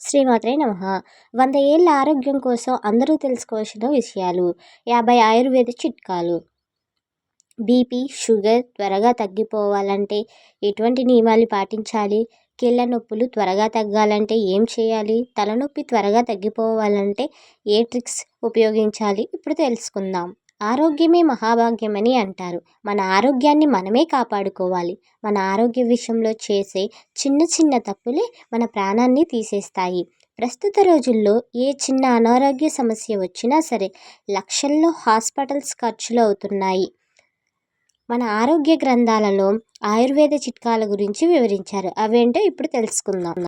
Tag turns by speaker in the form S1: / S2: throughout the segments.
S1: శ్రీమాత్రే నమ. వంద ఏళ్ళ ఆరోగ్యం కోసం అందరూ తెలుసుకోవాల్సిన విషయాలు. యాభై ఆయుర్వేద చిట్కాలు. బీపీ షుగర్ త్వరగా తగ్గిపోవాలంటే ఎటువంటి నియమాలు పాటించాలి? కీళ్ళ నొప్పులు త్వరగా తగ్గాలంటే ఏం చేయాలి? తలనొప్పి త్వరగా తగ్గిపోవాలంటే ఏ ట్రిక్స్ ఉపయోగించాలి? ఇప్పుడు తెలుసుకుందాం. ఆరోగ్యమే మహాభాగ్యమని అంటారు. మన ఆరోగ్యాన్ని మనమే కాపాడుకోవాలి. మన ఆరోగ్య విషయంలో చేసే చిన్న చిన్న తప్పులే మన ప్రాణాన్ని తీసేస్తాయి. ప్రస్తుత రోజుల్లో ఏ చిన్న అనారోగ్య సమస్య వచ్చినా సరే లక్షల్లో హాస్పిటల్స్ ఖర్చులు అవుతున్నాయి. మన ఆరోగ్య గ్రంథాలలో ఆయుర్వేద చిట్కాల గురించి వివరించారు. అవేంటో ఇప్పుడు తెలుసుకుందాం.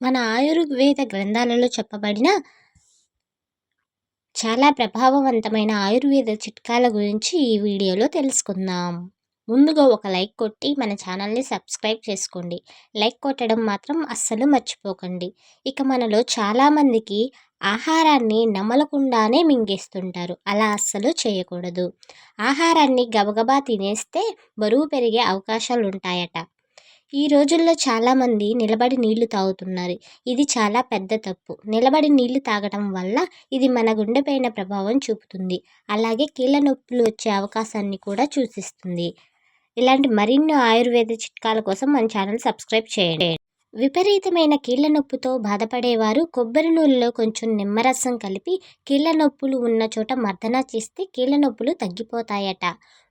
S1: మన ఆయుర్వేద గ్రంథాలలో చెప్పబడిన చాలా ప్రభావవంతమైన ఆయుర్వేద చిట్కాల గురించి ఈ వీడియోలో తెలుసుకుందాం. ముందుగా ఒక లైక్ కొట్టి మన ఛానల్ని సబ్స్క్రైబ్ చేసుకోండి. లైక్ కొట్టడం మాత్రం అస్సలు మర్చిపోకండి. ఇక మనలో చాలామందికి ఆహారాన్ని నమలకుండానే మింగేస్తుంటారు. అలా అస్సలు చేయకూడదు. ఆహారాన్ని గబగబా తినేస్తే బరువు పెరిగే అవకాశాలు ఉంటాయట ఈ రోజుల్లో చాలామంది నిలబడి నీళ్ళు తాగుతున్నారు. ఇది చాలా పెద్ద తప్పు. నిలబడి నీళ్ళు తాగడం వల్ల ఇది మన గుండెపైన ప్రభావం చూపుతుంది. అలాగే కీళ్ళ నొప్పులు వచ్చే అవకాశాన్ని కూడా సూచిస్తుంది. ఇలాంటి మరిన్ని ఆయుర్వేద చిట్కాల కోసం మన ఛానల్ సబ్స్క్రైబ్ చేయండి. విపరీతమైన కీళ్ళ నొప్పితో బాధపడేవారు. కొబ్బరి నూనెలో కొంచెం నిమ్మరసం కలిపి కీళ్ళ నొప్పులు ఉన్న చోట మర్దన చేస్తే కీళ్ళ నొప్పులు తగ్గిపోతాయట.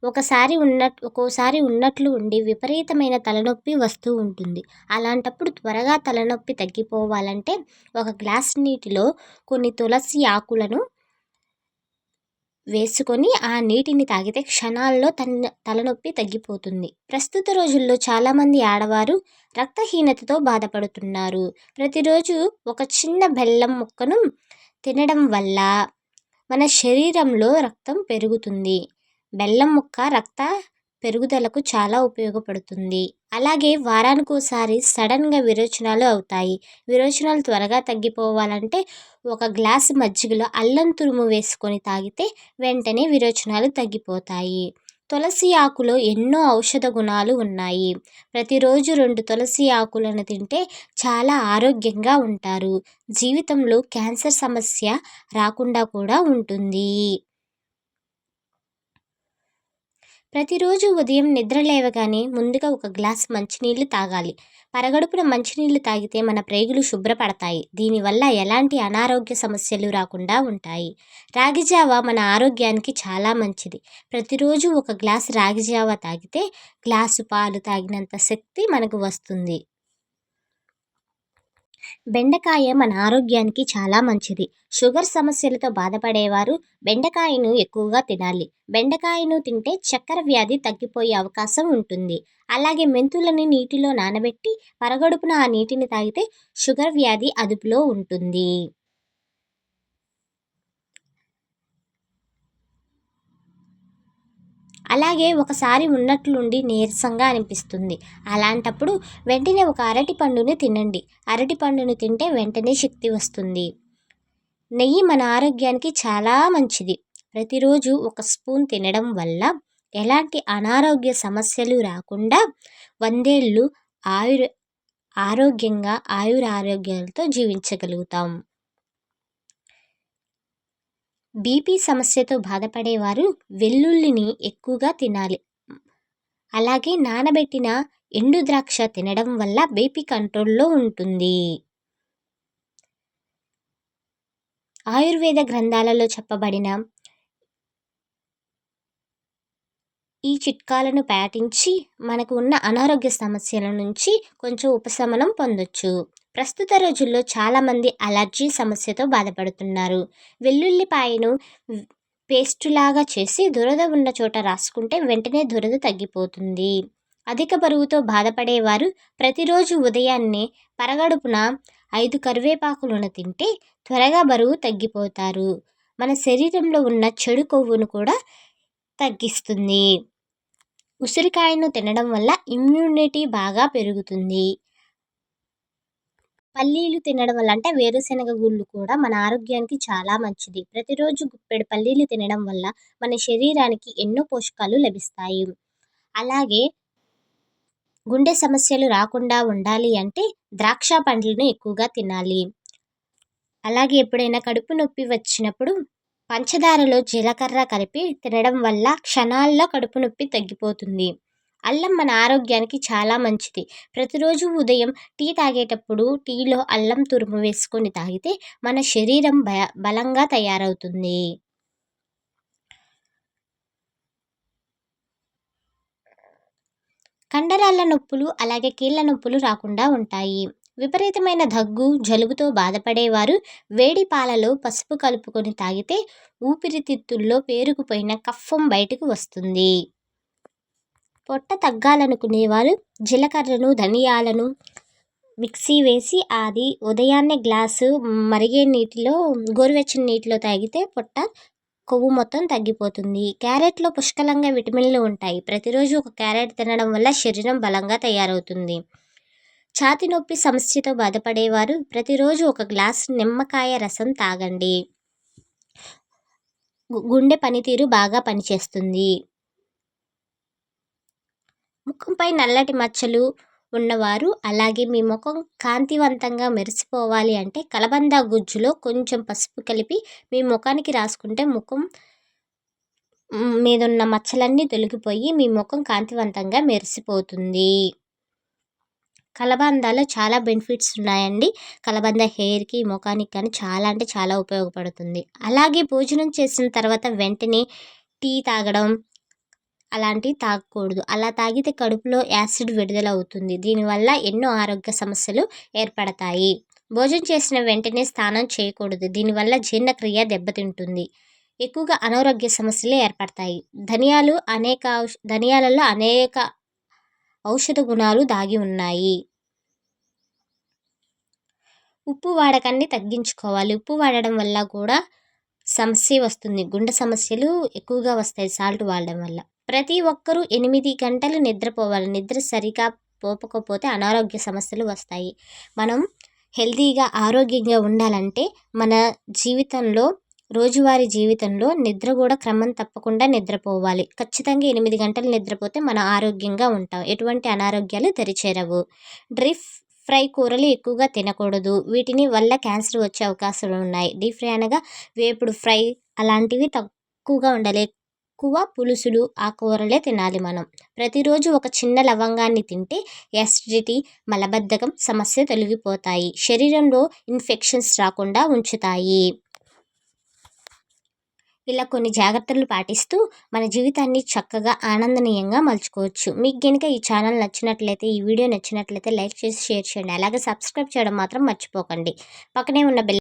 S1: ఒకసారి ఉన్న ఒక్కోసారి ఉన్నట్లు ఉండి విపరీతమైన తలనొప్పి వస్తూ ఉంటుంది. అలాంటప్పుడు త్వరగా తలనొప్పి తగ్గిపోవాలంటే ఒక గ్లాస్ నీటిలో కొన్ని తులసి ఆకులను వేసుకొని ఆ నీటిని తాగితే క్షణాల్లో తన తలనొప్పి తగ్గిపోతుంది. ప్రస్తుత రోజుల్లో చాలామంది ఆడవారు రక్తహీనతతో బాధపడుతున్నారు. ప్రతిరోజు ఒక చిన్న బెల్లం ముక్కను తినడం వల్ల మన శరీరంలో రక్తం పెరుగుతుంది. బెల్లం ముక్క రక్త పెరుగుదలకు చాలా ఉపయోగపడుతుంది. అలాగే వారానికి ఒకసారి సడన్గా విరోచనాలు అవుతాయి. విరోచనాలు త్వరగా తగ్గిపోవాలంటే ఒక గ్లాసు మజ్జిగలో అల్లం తురుము వేసుకొని తాగితే వెంటనే విరోచనాలు తగ్గిపోతాయి. తులసి ఆకులో ఎన్నో ఔషధ గుణాలు ఉన్నాయి. ప్రతిరోజు రెండు తులసి ఆకులను తింటే చాలా ఆరోగ్యంగా ఉంటారు. జీవితంలో క్యాన్సర్ సమస్య రాకుండా కూడా ఉంటుంది. ప్రతిరోజు ఉదయం నిద్ర లేవగానే ముందుగా ఒక గ్లాస్ మంచినీళ్ళు తాగాలి. పరగడుపున మంచినీళ్ళు తాగితే మన ప్రేగులు శుభ్రపడతాయి. దీనివల్ల ఎలాంటి అనారోగ్య సమస్యలు రాకుండా ఉంటాయి. రాగిజావ మన ఆరోగ్యానికి చాలా మంచిది. ప్రతిరోజు ఒక గ్లాస్ రాగిజావ తాగితే గ్లాసు పాలు తాగినంత శక్తి మనకు వస్తుంది. బెండకాయ మన ఆరోగ్యానికి చాలా మంచిది. షుగర్ సమస్యలతో బాధపడేవారు బెండకాయను ఎక్కువగా తినాలి. బెండకాయను తింటే చక్కెర వ్యాధి తగ్గిపోయే అవకాశం ఉంటుంది. అలాగే మెంతులని నీటిలో నానబెట్టి పరగడుపున ఆ నీటిని తాగితే షుగర్ వ్యాధి అదుపులో ఉంటుంది. అలాగే ఒకసారి ఉన్నట్లుండి నీరసంగా అనిపిస్తుంది. అలాంటప్పుడు వెంటనే ఒక అరటి పండుని తినండి. అరటి పండును తింటే వెంటనే శక్తి వస్తుంది. నెయ్యి మన ఆరోగ్యానికి చాలా మంచిది. ప్రతిరోజు ఒక స్పూన్ తినడం వల్ల ఎలాంటి అనారోగ్య సమస్యలు రాకుండా వందేళ్ళు ఆయుర్ ఆరోగ్యంగా ఆయుర ఆరోగ్యాలతో జీవించగలుగుతాం. బీపీ సమస్యతో బాధపడేవారు వెల్లుల్లిని ఎక్కువగా తినాలి. అలాగే నానబెట్టిన ఎండు ద్రాక్ష తినడం వల్ల బీపీ కంట్రోల్లో ఉంటుంది. ఆయుర్వేద గ్రంథాలలో చెప్పబడిన ఈ చిట్కాలను పాటించి మనకు ఉన్న అనారోగ్య సమస్యల నుంచి కొంచెం ఉపశమనం పొందొచ్చు. ప్రస్తుత రోజుల్లో చాలామంది అలర్జీ సమస్యతో బాధపడుతున్నారు. వెల్లుల్లిపాయను పేస్టులాగా చేసి దురద ఉన్న చోట రాసుకుంటే వెంటనే దురద తగ్గిపోతుంది. అధిక బరువుతో బాధపడేవారు ప్రతిరోజు ఉదయాన్నే పరగడుపున ఐదు కరివేపాకులను తింటే త్వరగా బరువు తగ్గిపోతారు. మన శరీరంలో ఉన్న చెడు కొవ్వును కూడా తగ్గిస్తుంది. ఉసిరికాయను తినడం వల్ల ఇమ్యూనిటీ బాగా పెరుగుతుంది. పల్లీలు తినడం వల్ల అంటే వేరుశనగ గుళ్ళు కూడా మన ఆరోగ్యానికి చాలా మంచిది. ప్రతిరోజు గుప్పెడు పల్లీలు తినడం వల్ల మన శరీరానికి ఎన్నో పోషకాలు లభిస్తాయి. అలాగే గుండె సమస్యలు రాకుండా ఉండాలి అంటే ద్రాక్ష పండ్లను ఎక్కువగా తినాలి. అలాగే ఎప్పుడైనా కడుపు నొప్పి వచ్చినప్పుడు పంచదారలో జీలకర్ర కలిపి తినడం వల్ల క్షణాల్లో కడుపు నొప్పి తగ్గిపోతుంది. అల్లం మన ఆరోగ్యానికి చాలా మంచిది. ప్రతిరోజు ఉదయం టీ తాగేటప్పుడు టీలో అల్లం తురుము వేసుకొని తాగితే మన శరీరం బ బలంగా తయారవుతుంది. కండరాల నొప్పులు అలాగే కీళ్ళ నొప్పులు రాకుండా ఉంటాయి. విపరీతమైన దగ్గు జలుబుతో బాధపడేవారు వేడి పాలలో పసుపు కలుపుకొని తాగితే ఊపిరితిత్తుల్లో పేరుకుపోయిన కఫం బయటకు వస్తుంది. పొట్ట తగ్గాలనుకునేవారు. జీలకర్రను ధనియాలను మిక్సీ వేసి అది ఉదయాన్నే గ్లాసు మరిగే నీటిలో గోరువెచ్చని నీటిలో తాగితే పొట్ట కొవ్వు మొత్తం తగ్గిపోతుంది. క్యారెట్లో పుష్కలంగా విటమిన్లు ఉంటాయి. ప్రతిరోజు ఒక క్యారెట్ తినడం వల్ల శరీరం బలంగా తయారవుతుంది. ఛాతి నొప్పి సమస్యతో బాధపడేవారు. ప్రతిరోజు ఒక గ్లాస్ నిమ్మకాయ రసం తాగండి. గుండె పనితీరు బాగా పనిచేస్తుంది. ముఖంపై నల్లటి మచ్చలు ఉన్నవారు అలాగే మీ ముఖం కాంతివంతంగా మెరిసిపోవాలి అంటే కలబంద గుజ్జులో కొంచెం పసుపు కలిపి మీ ముఖానికి రాసుకుంటే ముఖం మీదున్న మచ్చలన్నీ తొలగిపోయి మీ ముఖం కాంతివంతంగా మెరిసిపోతుంది. కలబందాలో చాలా బెనిఫిట్స్ ఉన్నాయండి. కలబంద హెయిర్కి ముఖానికి కానీ చాలా అంటే చాలా ఉపయోగపడుతుంది. అలాగే భోజనం చేసిన తర్వాత వెంటనే టీ తాగడం అలాంటివి తాగకూడదు. అలా తాగితే కడుపులో యాసిడ్ విడుదల అవుతుంది దీనివల్ల ఎన్నో ఆరోగ్య సమస్యలు ఏర్పడతాయి. భోజనం చేసిన వెంటనే స్నానం చేయకూడదు. దీనివల్ల జీర్ణక్రియ దెబ్బతింటుంది. ఎక్కువగా అనారోగ్య సమస్యలు ఏర్పడతాయి. ధనియాలు అనేక ధనియాలలో అనేక ఔషధ గుణాలు దాగి ఉన్నాయి. ఉప్పు వాడకాన్ని తగ్గించుకోవాలి. ఉప్పు వాడడం వల్ల కూడా సమస్య వస్తుంది. గుండె సమస్యలు ఎక్కువగా వస్తాయి. సాల్ట్ వాడడం వల్ల. ప్రతి ఒక్కరూ ఎనిమిది గంటలు నిద్రపోవాలి. నిద్ర సరిగా పోపకపోతే అనారోగ్య సమస్యలు వస్తాయి. మనం హెల్తీగా ఆరోగ్యంగా ఉండాలంటే మన జీవితంలో రోజువారీ జీవితంలో నిద్ర కూడా క్రమం తప్పకుండా నిద్రపోవాలి. ఖచ్చితంగా ఎనిమిది గంటలు నిద్రపోతే మనం ఆరోగ్యంగా ఉంటాం. ఎటువంటి అనారోగ్యాలు తెరిచేరవు డ్రిప్ ఫ్రై కూరలు ఎక్కువగా తినకూడదు. వీటిని వల్ల క్యాన్సర్ వచ్చే అవకాశాలు ఉన్నాయి. డీప్ ఫ్రై అనగా వేపుడు ఫ్రై అలాంటివి తక్కువగా ఉండాలి. ఎక్కువ పులుసులు ఆకుకూరలే తినాలి మనం. ప్రతిరోజు ఒక చిన్న లవంగాన్ని తింటే యాసిడిటీ మలబద్ధకం సమస్య తొలగిపోతాయి. శరీరంలో ఇన్ఫెక్షన్స్ రాకుండా ఉంచుతాయి. ఇలా కొన్ని జాగ్రత్తలు పాటిస్తూ మన జీవితాన్ని చక్కగా ఆనందనీయంగా మలుచుకోవచ్చు. మీకు కనుక ఈ ఛానల్ నచ్చినట్లయితే ఈ వీడియో నచ్చినట్లయితే లైక్ చేసి షేర్ చేయండి. అలాగే సబ్స్క్రైబ్ చేయడం మాత్రం మర్చిపోకండి. పక్కనే ఉన్న బెల్